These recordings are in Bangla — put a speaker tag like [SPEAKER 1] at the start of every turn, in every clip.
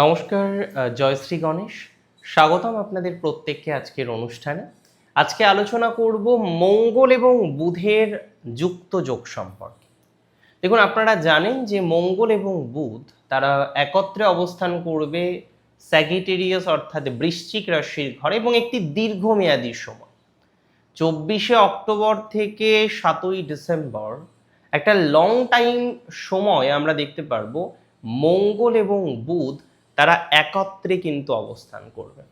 [SPEAKER 1] নমস্কার জয়শ্রী গণেশ। স্বাগতম আপনাদের প্রত্যেককে আজকের অনুষ্ঠানে। আজকে আলোচনা করব মঙ্গল এবং বুধের যুক্ত যোগ সম্পর্কে। দেখুন, আপনারা জানেন যে মঙ্গল এবং বুধ তারা একত্রে অবস্থান করবে স্যাগিটেরিয়াস অর্থাৎ বৃশ্চিক রাশির ঘরে এবং একটি দীর্ঘমেয়াদী সময়। চব্বিশে অক্টোবর থেকে সাতই ডিসেম্বর একটা লং টাইম সময় আমরা দেখতে পারব মঙ্গল এবং বুধ তারা একত্রে কিন্তু অবস্থান করবে।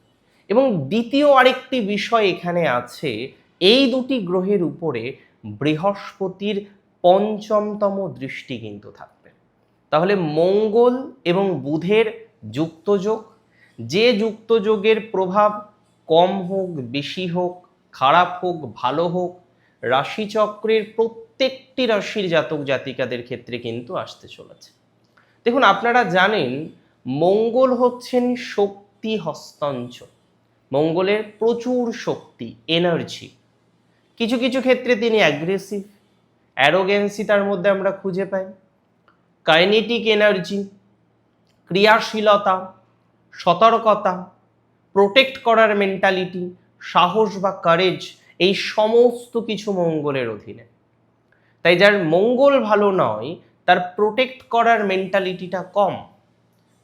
[SPEAKER 1] এবং দ্বিতীয় আরেকটি বিষয় এখানে আছে, এই দুটি গ্রহের উপরে বৃহস্পতির পঞ্চমতম দৃষ্টি কিন্তু থাকবে। তাহলে মঙ্গল এবং বুধের যুক্তযোগ, যে যুক্তযোগের প্রভাব কম হোক, বেশি হোক, খারাপ হোক, ভালো হোক, রাশিচক্রের প্রত্যেকটি রাশির জাতক জাতিকাদের ক্ষেত্রে কিন্তু আসতে চলেছে। দেখুন, আপনারা জানেন মঙ্গল হচ্ছেন শক্তি হস্তাঞ্চ মঙ্গলের প্রচুর শক্তি এনার্জি কিছু কিছু ক্ষেত্রে তিনি অ্যাগ্রেসিভ অ্যারোগেন্সি তার মধ্যে আমরা খুঁজে পাই। কাইনেটিক এনার্জি ক্রিয়াশীলতা, সতর্কতা প্রোটেক্ট করার মেন্টালিটি সাহস বা কারেজ এই সমস্ত কিছু মঙ্গলের অধীনে। তাই যার মঙ্গল ভালো নয়, তার প্রোটেক্ট করার মেন্টালিটিটা কম।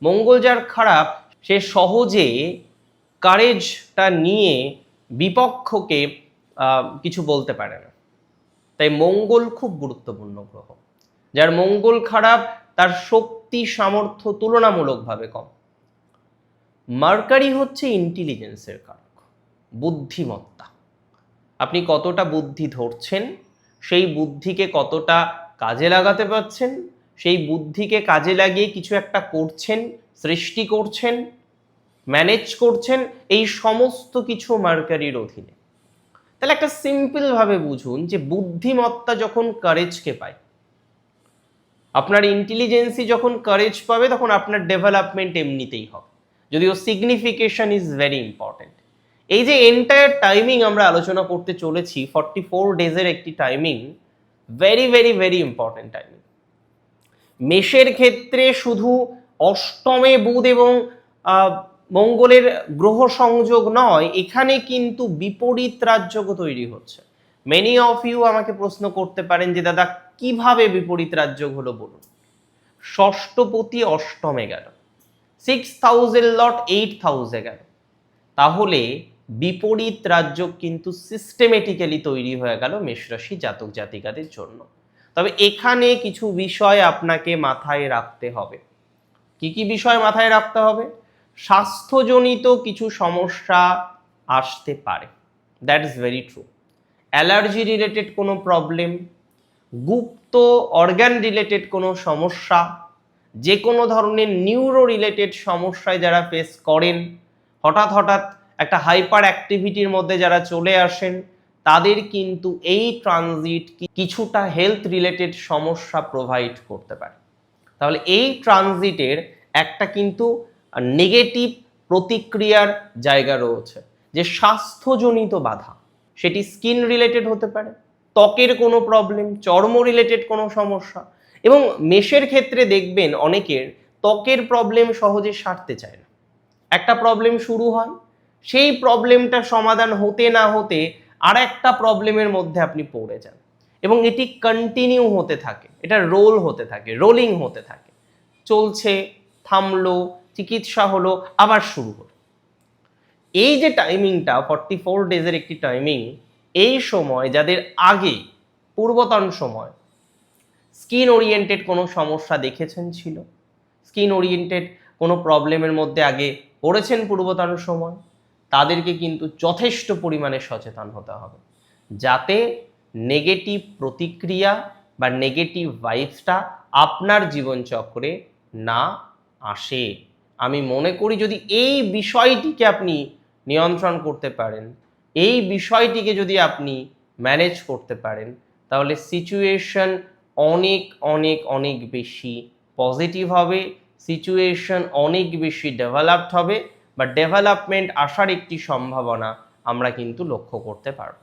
[SPEAKER 1] মঙ্গল যার খারাপ, সে সহজে কারেজটা নিয়ে বিপক্ষকে কিছু বলতে পারে না। তাই মঙ্গল খুব গুরুত্বপূর্ণ গ্রহ। যার মঙ্গল খারাপ, তার শক্তি সামর্থ্য তুলনামূলকভাবে কম। মার্কারি হচ্ছে ইন্টেলিজেন্সের কারক, বুদ্ধিমত্তা। আপনি কতটা বুদ্ধি ধরছেন, সেই বুদ্ধিকে কতটা কাজে লাগাতে পারছেন সেই বুদ্ধিকে কাজে লাগিয়ে কিছু একটা করছেন, সৃষ্টি করছেন ম্যানেজ করছেন, এই সমস্ত কিছু মার্কারির অধীনে। তাহলে একটা সিম্পলভাবে বুঝুন যে বুদ্ধিমত্তা যখন কারেজকে পায়, আপনার ইন্টেলিজেন্সি যখন কারেজ পাবে, তখন আপনার ডেভেলপমেন্ট এমনিতেই হবে। যদিও সিগনিফিকেশন ইজ ভেরি ইম্পর্টেন্ট এই যে এন্টায়ার টাইমিং আমরা আলোচনা করতে চলেছি ফর্টি ফোর ডেজের একটি timing very very very important timing মেষের ক্ষেত্রে শুধু অষ্টমে বুধ এবং মঙ্গলের গ্রহ সংযোগ নয়, এখানে কিন্তু বিপরীত রাজ্যও তৈরি হচ্ছে। মেনি অফ ইউ আমাকে প্রশ্ন করতে পারেন যে, দাদা, কীভাবে বিপরীত রাজ্য হলো বলুন? ষষ্ঠপতি অষ্টমে গেল সিক্স থাউজেন্ড লট এইট থাউজে গেল। তাহলে বিপরীত রাজ্য কিন্তু সিস্টেমেটিক্যালি তৈরি হয়ে গেল মেষরাশি জাতক জাতিকাদের জন্য। তবে এখানে কিছু বিষয় আপনাকে মাথায় রাখতে হবে। কি কি বিষয় মাথায় রাখতে হবে? স্বাস্থ্যজনিত কিছু সমস্যা আসতে পারে। That is very true allergy related কোনো প্রবলেম গুপ্ত অর্গান রিলেটেড কোনো সমস্যা যে কোনো ধরনের নিউরো রিলেটেড সমস্যায় যারা ফেস করেন, হঠাৎ হঠাৎ একটা হাইপার অ্যাক্টিভিটির মধ্যে যারা চলে আসেন তাদের কিন্তু এই ট্রানজিট কিছুটা হেলথ রিলেটেড সমস্যা প্রোভাইড করতে পারে। তাহলে এই ট্রানজিটের একটা কিন্তু নেগেটিভ প্রতিক্রিয়ার জায়গা রয়েছে, যে স্বাস্থ্যজনিত বাধা, সেটি স্কিন রিলেটেড হতে পারে, ত্বকের কোনো প্রবলেম চর্ম রিলেটেড কোনো সমস্যা, এবং মেষের ক্ষেত্রে দেখবেন অনেকের ত্বকের প্রবলেম সহজে সারতে চায় না। একটা প্রবলেম শুরু হয়, সেই প্রবলেমটা সমাধান হতে না হতে আর একটা প্রবলেমের মধ্যে আপনি পড়ে যান। এবং এটি কন্টিনিউ হতে থাকে। এটা রোল হতে থাকে রোলিং হতে থাকে। চলছে, থামলো, চিকিৎসা হলো, আবার শুরু হলো। এই যে টাইমিংটা ফর্টি ফোর ডেজের একটি টাইমিং এই সময় যাদের আগে, পূর্বতন সময় স্কিন ওরিয়েন্টেড কোনো সমস্যা দেখেছেন ছিল? স্কিন ওরিয়েন্টেড কোনো প্রবলেমের মধ্যে আগে পড়েছেন পূর্বতন সময়? তাদেরকে কিন্তু যথেষ্ট পরিমাণে সচেতন হতে হবে। যাতে নেগেটিভ প্রতিক্রিয়া বা নেগেটিভ ভাইবসটা আপনার জীবনচক্রে না আসে। আমি মনে করি যদি এই বিষয়টিকে আপনি নিয়ন্ত্রণ করতে পারেন, এই বিষয়টিকে যদি আপনি ম্যানেজ করতে পারেন, তাহলে সিচুয়েশন অনেক অনেক অনেক বেশি পজিটিভ হবে সিচুয়েশন অনেক বেশি ডেভেলপড হবে বা ডেভেলপমেন্ট আসার একটি সম্ভাবনা আমরা কিন্তু লক্ষ্য করতে পারব।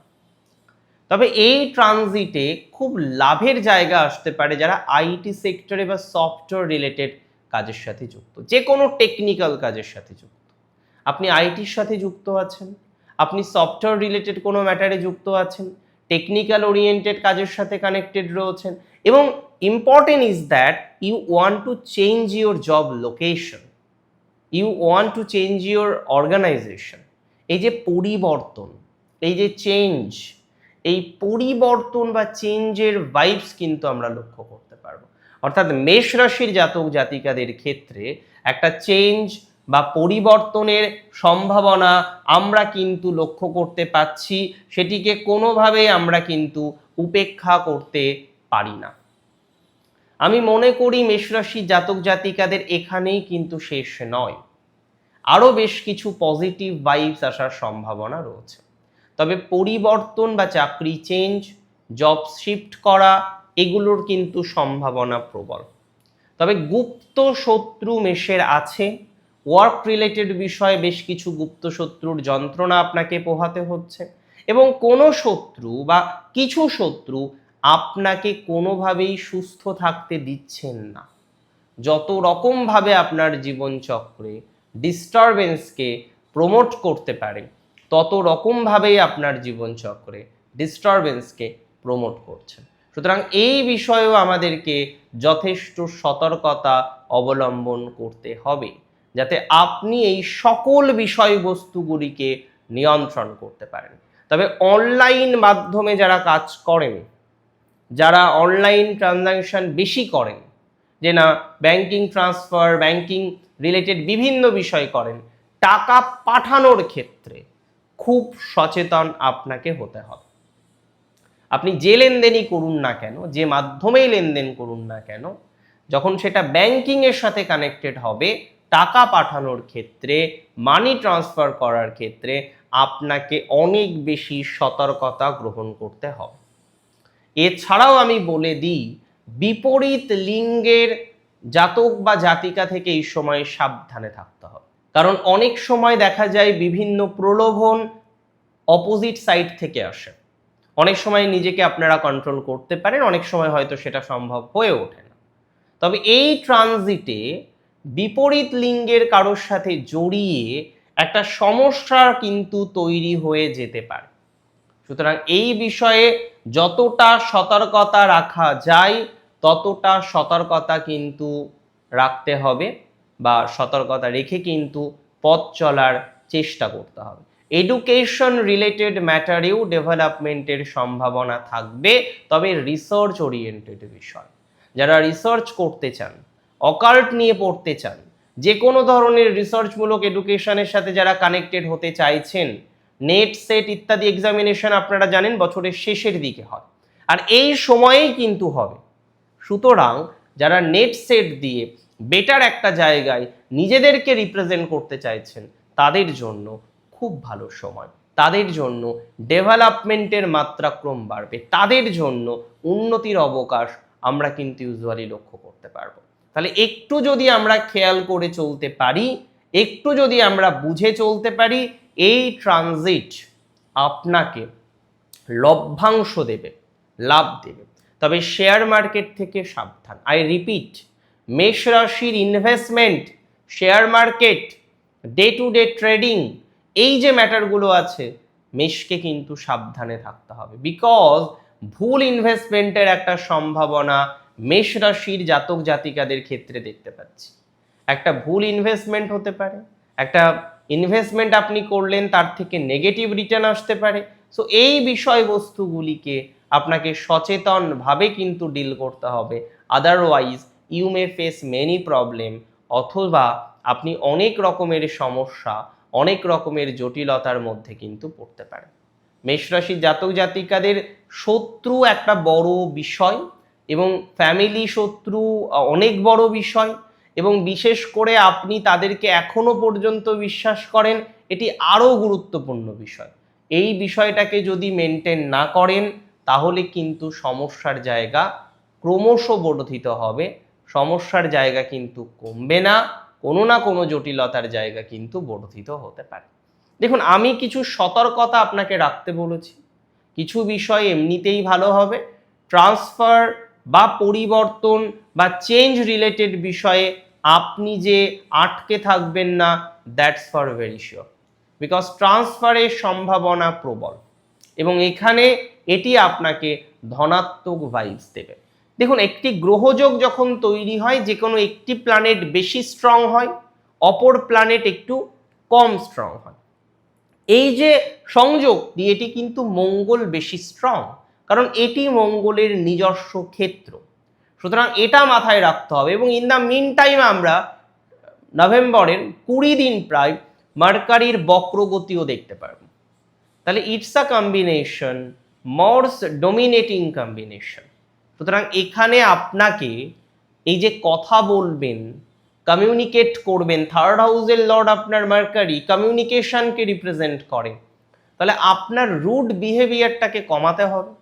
[SPEAKER 1] তবে এই ট্রানজিটে খুব লাভের জায়গা আসতে পারে যারা আইটি সেক্টরে বা সফটওয়্যার রিলেটেড কাজের সাথে যুক্ত যে কোনো টেকনিক্যাল কাজের সাথে যুক্ত। আপনি আইটির সাথে যুক্ত আছেন, আপনি সফটওয়্যার রিলেটেড কোনো ম্যাটারে যুক্ত আছেন টেকনিক্যাল ওরিয়েন্টেড কাজের সাথে কানেক্টেড রয়েছেন এবং important is that you want to change your job location you want to change your organisation এই যে পরিবর্তন, এই যে চেঞ্জ এই পরিবর্তন বা চেঞ্জের ভাইবস কিন্তু আমরা লক্ষ্য করতে পারব। অর্থাৎ মেষ রাশির জাতক জাতিকাদের ক্ষেত্রে একটা চেঞ্জ বা পরিবর্তনের সম্ভাবনা আমরা কিন্তু লক্ষ্য করতে পাচ্ছি, সেটিকে কোনোভাবেই আমরা কিন্তু উপেক্ষা করতে পারি না। আমি মনে করি মেষরাশি জাতক জাতিকাদের এখানেই কিন্তু শেষ নয়। আরও বেশ কিছু পজিটিভ ভাইবস আসার সম্ভাবনা রয়েছে। তবে পরিবর্তন বা চাকরি চেঞ্জ জব শিফট করা, এগুলোর কিন্তু সম্ভাবনা প্রবল। তবে গুপ্ত শত্রু মেষের আছে। ওয়ার্ক রিলেটেড বিষয়ে বেশ কিছু গুপ্ত শত্রুর যন্ত্রণা আপনাকে পোহাতে হচ্ছে। এবং কোনো শত্রু বা কিছু শত্রু আপনাকে কোনোভাবেই সুস্থ থাকতে দিচ্ছেন না। যত রকমভাবে আপনার জীবনচক্রে ডিস্টারবেন্সকে প্রমোট করতে পারে, তত রকমভাবেই আপনার জীবনচক্রে ডিস্টারবেন্সকে প্রমোট করছেন। সুতরাং এই বিষয়েও আমাদেরকে যথেষ্ট সতর্কতা অবলম্বন করতে হবে, যাতে আপনি এই সকল বিষয়বস্তুগুলিকে নিয়ন্ত্রণ করতে পারেন। তবে অনলাইন মাধ্যমে যারা কাজ করেন যারা অনলাইন ট্রানজাকশন বেশি করেন, যে না, ব্যাংকিং ট্রান্সফার, ব্যাংকিং রিলেটেড বিভিন্ন বিষয় করেন, টাকা পাঠানোর ক্ষেত্রে খুব সচেতন আপনাকে হতে হবে। আপনি যে লেনদেনই করুন না কেন, যে মাধ্যমেই লেনদেন করুন না কেন, যখন সেটা ব্যাংকিংয়ের সাথে কানেক্টেড হবে, টাকা পাঠানোর ক্ষেত্রে, মানি ট্রান্সফার করার ক্ষেত্রে আপনাকে অনেক বেশি সতর্কতা গ্রহণ করতে হবে। এছাড়াও আমি বলে দিই, বিপরীত লিঙ্গের জাতক বা জাতিকা থেকে এই সময় সাবধানে থাকতে হবে। কারণ অনেক সময় দেখা যায় বিভিন্ন প্রলোভন অপোজিট সাইড থেকে আসে। অনেক সময় নিজেকে আপনারা কন্ট্রোল করতে পারেন, অনেক সময় হয়তো সেটা সম্ভব হয়ে ওঠে না। তবে এই ট্রানজিটে বিপরীত লিঙ্গের কারোর সাথে জড়িয়ে একটা সমস্যা কিন্তু তৈরি হয়ে যেতে পারে। সুতরাং এই বিষয়ে যতটা সতর্কতা রাখা যায়, ততটা সতর্কতা কিন্তু রাখতে হবে বা সতর্কতা রেখে কিন্তু পথ চলার চেষ্টা করতে হবে। এডুকেশন রিলেটেড ম্যাটারেও ডেভেলপমেন্টের সম্ভাবনা থাকবে, তবে রিসার্চ ওরিয়েন্টেড বিষয়। যারা রিসার্চ করতে চান অকাল্ট নিয়ে পড়তে চান যে কোনো ধরনের রিসার্চমূলক এডুকেশনের সাথে যারা কানেক্টেড হতে চাইছেন নেট সেট ইত্যাদি এক্সামিনেশন আপনারা জানেন, বছরের শেষের দিকে হয়। আর এই সময়েই কিন্তু হবে। সুতরাং যারা নেট সেট দিয়ে বেটার একটা জায়গায় নিজেদেরকে রিপ্রেজেন্ট করতে চাইছেন, তাদের জন্য খুব ভালো সময়। তাদের জন্য ডেভেলপমেন্টের মাত্রা মাত্রাক্রম বাড়বে। তাদের জন্য উন্নতির অবকাশ আমরা কিন্তু ইউজুয়ালি লক্ষ্য করতে পারব। তাহলে একটু যদি আমরা খেয়াল করে চলতে পারি, একটু যদি আমরা বুঝে চলতে পারি এই ট্রানজিট আপনাকে লভ্যাংশ দেবে, লাভ দেবে। তবে শেয়ার মার্কেট থেকে সাবধান। আই রিপিট মেষ রাশির investment share market day to day trading এই যে ম্যাটারগুলো আছে, মেষকে কিন্তু সাবধানে থাকতে হবে। বিকজ ভুল ইনভেস্টমেন্টের একটা সম্ভাবনা মেষ রাশির জাতক জাতিকাদের ক্ষেত্রে দেখতে পাচ্ছি। একটা ভুল ইনভেস্টমেন্ট হতে পারে, একটা ইনভেস্টমেন্ট আপনি করলেন, তার থেকে নেগেটিভ রিটার্ন আসতে পারে। সো এই বিষয়বস্তুগুলিকে আপনাকে সচেতনভাবে কিন্তু ডিল করতে হবে। Otherwise you may face many problem অথবা আপনি অনেক রকমের সমস্যা, অনেক রকমের জটিলতার মধ্যে কিন্তু পড়তে পারেন। মেষরাশির জাতক জাতিকাদের শত্রু একটা বড় বিষয় এবং ফ্যামিলি শত্রু অনেক বড় বিষয়। এবং বিশেষ করে আপনি তাদেরকে এখনও পর্যন্ত বিশ্বাস করেন, এটি আরও গুরুত্বপূর্ণ বিষয়। এই বিষয়টাকে যদি মেনটেন না করেন, তাহলে কিন্তু সমস্যার জায়গা ক্রমশ বর্ধিত হবে, সমস্যার জায়গা কিন্তু কমবে না, কোনো না কোনো জটিলতার জায়গা কিন্তু বর্ধিত হতে পারে। দেখুন, আমি কিছু সতর্কতা আপনাকে রাখতে বলেছি। কিছু বিষয় এমনিতেই ভালো হবে। ট্রান্সফার বা পরিবর্তন বা চেঞ্জ রিলেটেড বিষয়ে আপনি যে আটকে থাকবেন না that's for very sure because ট্রান্সফারের সম্ভাবনা প্রবল। এবং এখানে এটি আপনাকে ধনাত্মক ভাইবস দেবে। দেখুন, একটি গ্রহযোগ যখন তৈরি হয় যে কোনো একটি প্ল্যানেট বেশি স্ট্রং হয়, অপর প্ল্যানেট একটু কম স্ট্রং হয়। এই যে সংযোগ দিয়ে এটি কিন্তু মঙ্গল বেশি স্ট্রং কারণ এটি মঙ্গলের নিজস্ব ক্ষেত্র। সুতরাং এটা মাথায় রাখতে হবে এবং ইন দ্য মিন টাইম আমরা নভেম্বরের কুড়ি দিন প্রায় মার্কারির বক্রগতিও দেখতে পারব। তাহলে it's a combination Mars dominating combination সুতরাং এখানে আপনাকে এই যে কথা বলবেন কমিউনিকেট করবেন থার্ড হাউসের লর্ড আপনার মার্কারি কমিউনিকেশনকে রিপ্রেজেন্ট করে। তাহলে আপনার রুড বিহেভিয়ারটাকে কমাতে হবে।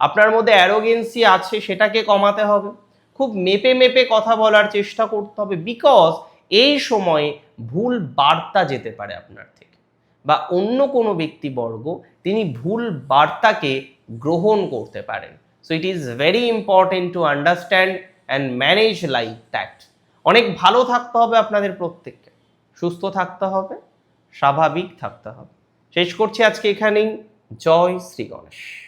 [SPEAKER 1] আপনার মধ্যে অ্যারোগেন্সি আছে, সেটাকে কমাতে হবে। খুব মেপে মেপে কথা বলার চেষ্টা করতে হবে বিকজ এই সময়ে ভুল বার্তা যেতে পারে আপনার থেকে বা অন্য কোনো ব্যক্তিবর্গ তিনি ভুল বার্তাকে গ্রহণ করতে পারেন। So it is very important to understand and manage like that অনেক ভালো থাকতে হবে আপনাদের প্রত্যেককে। সুস্থ থাকতে হবে, স্বাভাবিক থাকতে হবে। শেষ করছি আজকে এখানেই। জয় শ্রী গণেশ।